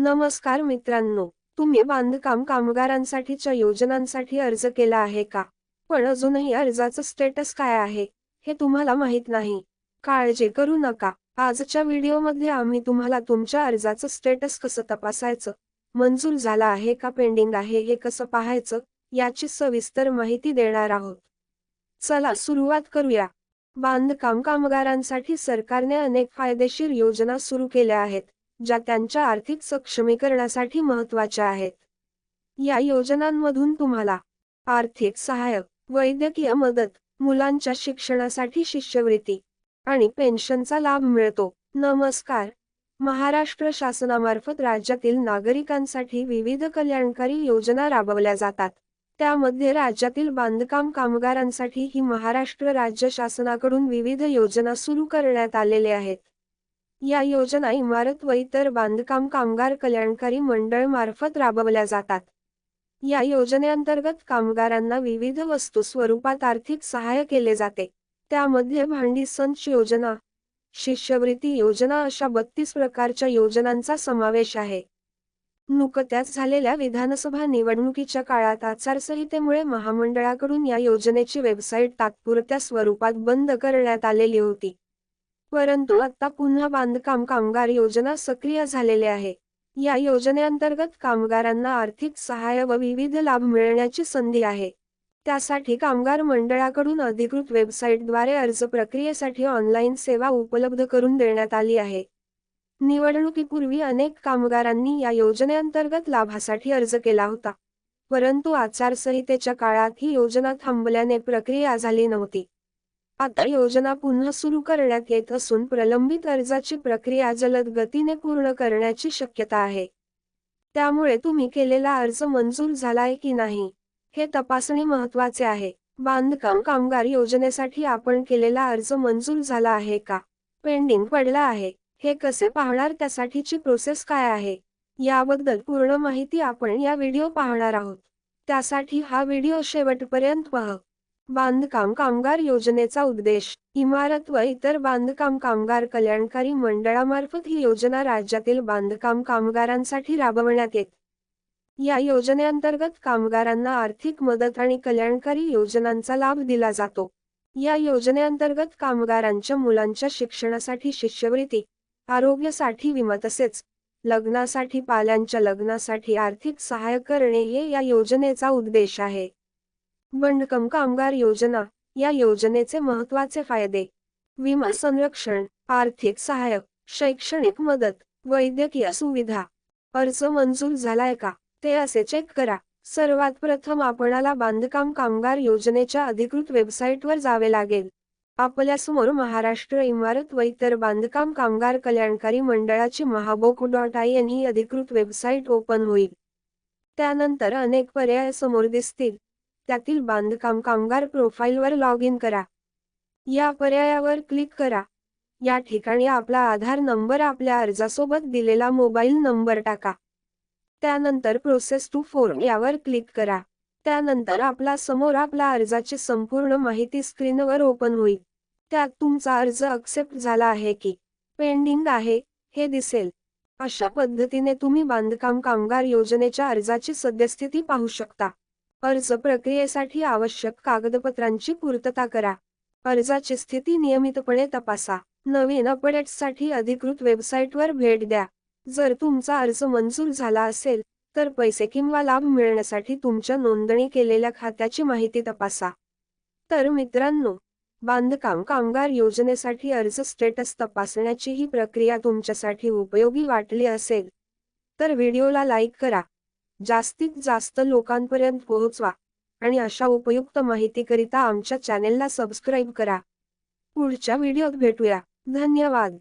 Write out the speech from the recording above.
नमस्कार मित्रांनो तुम्ही बांधकाम कामगारांसाठीच्या योजनांसाठी अर्ज केला आहे का? पण अजूनही अर्जाचं स्टेटस काय आहे हे तुम्हाला माहीत नाही. काळजी करू नका. आजच्या व्हिडिओमध्ये आम्ही तुम्हाला तुमच्या अर्जाचं स्टेटस कसं तपासायचं मंजूर झाला आहे का पेंडिंग आहे हे कसं पाहायचं याची सविस्तर माहिती देणार आहोत. चला सुरुवात करूया. बांधकाम कामगारांसाठी सरकारने अनेक फायदेशीर योजना सुरू केल्या आहेत. ज्या त्यांच्या आर्थिक सक्षमीकरणासाठी महत्त्वाच्या आहेत. या योजनांमधून तुम्हाला आर्थिक सहाय्य वैद्यकीय मदत मुलांच्या शिक्षणासाठी शिष्यवृत्ती आणि पेन्शनचा लाभ मिळतो. नमस्कार. महाराष्ट्र शासनामार्फत राज्यातील नागरिकांसाठी विविध कल्याणकारी योजना राबवल्या जातात. त्यामध्ये राज्यातील बांधकाम कामगारांसाठी ही महाराष्ट्र राज्य शासनाकडून विविध योजना सुरू करण्यात आलेल्या आहेत. या योजना इमारत व इतर बांधकाम कामगार कल्याणकारी मंडळ मार्फत राबवल्या जातात. या योजनेअंतर्गत कामगारांना विविध वस्तू स्वरूपात आर्थिक सहाय्य केले जाते. त्यामध्ये भांडी संच योजना शिष्यवृत्ती योजना अशा बत्तीस प्रकारच्या योजनांचा समावेश आहे. नुकत्याच झालेल्या विधानसभा निवडणुकीच्या काळात आचारसंहितेमुळे महामंडळाकडून या योजनेची वेबसाईट तात्पुरत्या स्वरूपात बंद करण्यात आलेली होती. परंतु आता पुन्हा बांधकाम कामगार योजना सक्रिय झालेले आहे. या योजनेअंतर्गत कामगारांना आर्थिक सहाय्य व विविध लाभ मिळण्याची संधी आहे. त्यासाठी कामगार मंडळाकडून अधिकृत वेबसाईटद्वारे अर्ज प्रक्रियेसाठी ऑनलाईन सेवा उपलब्ध करून देण्यात आली आहे. निवडणुकीपूर्वी अनेक कामगारांनी या योजनेअंतर्गत लाभासाठी अर्ज केला होता. परंतु आचारसंहितेच्या काळात ही योजना थांबल्याने प्रक्रिया झाली नव्हती. आता योजना पुन्हा सुरू करण्यात येत असून प्रलंबित अर्जाची प्रक्रिया जलद गतीने पूर्ण करण्याची शक्यता आहे. त्यामुळे तुम्ही केलेला अर्ज मंजूर झालाय की नाही हे तपासणे महत्त्वाचे आहे. बांधकाम कामगार योजनेसाठी आपण केलेला अर्ज मंजूर झाला आहे का? पेंडिंग पडला आहे. हे कसे पाहणार? त्यासाठीची प्रोसेस काय आहे? याबद्दल पूर्ण माहिती आपण या व्हिडिओ पाहणार आहोत. त्यासाठी हा व्हिडिओ शेवटपर्यंत पहा. बांधकाम कामगार योजनेचा उद्देश इमारत व इतर बांधकाम कामगार कल्याणकारी मंडळामार्फत ही योजना राज्यातील बांधकाम कामगारांसाठी राबवण्यात येत. या योजनेअंतर्गत कामगारांना आर्थिक मदत आणि कल्याणकारी योजनांचा लाभ दिला जातो. या योजनेअंतर्गत कामगारांच्या मुलांच्या शिक्षणासाठी शिष्यवृत्ती आरोग्यासाठी विमा तसेच लग्नासाठी पाल्यांच्या लग्नासाठी आर्थिक सहाय्य करणे हे या योजनेचा उद्देश आहे. बंडकम कामगार योजना. या योजनेचे महत्त्वाचे फायदे. विमा संरक्षण आर्थिक सहाय्य शैक्षणिक मदत वैद्यकीय सुविधा. अर्ज मंजूर झालाय का? ते असे चेक करा. सर्वात प्रथम आपणाला बांधकाम कामगार योजनेच्या अधिकृत वेबसाईटवर जावे लागेल. आपल्यासमोर महाराष्ट्र इमारत व इतर बांधकाम कामगार कल्याणकारी मंडळाची महाबोक डॉट आय एन ही अधिकृत वेबसाईट ओपन होईल. त्यानंतर अनेक पर्याय समोर दिसतील. त्यातील बांधकाम कामगार प्रोफाईलवर लॉग इन करा. या पर्यायावर क्लिक करा. या ठिकाणी आपला आधार नंबर आपल्या अर्जासोबत दिलेला मोबाईल नंबर टाका. त्यानंतर प्रोसेस टू फोर यावर क्लिक करा. त्यानंतर आपला समोर आपला अर्जाची संपूर्ण माहिती स्क्रीनवर ओपन होईल. त्यात तुमचा अर्ज अक्सेप्ट झाला आहे की पेंडिंग आहे हे दिसेल. अशा पद्धतीने तुम्ही बांधकाम कामगार योजनेच्या अर्जाची सद्यस्थिती पाहू शकता. अर्ज प्रक्रियेसाठी आवश्यक कागदपत्रांची पूर्तता करा. अर्जाची स्थिती नियमितपणे तपासा. नवीन अपडेट्ससाठी अधिकृत वेबसाईटवर भेट द्या. जर तुमचा अर्ज मंजूर झाला असेल तर पैसे किंवा लाभ मिळण्यासाठी तुमच्या नोंदणी केलेल्या खात्याची माहिती तपासा. तर मित्रांनो बांधकाम कामगार योजनेसाठी अर्ज स्टेटस तपासण्याची ही प्रक्रिया तुमच्यासाठी उपयोगी वाटली असेल तर व्हिडिओला लाईक करा. जास्तीत जास्त लोकांपर्यंत पोहोचवा आणि अशा उपयुक्त माहितीकरिता आमच्या चॅनेलला सबस्क्राईब करा. पुढच्या व्हिडिओत भेटूया. धन्यवाद.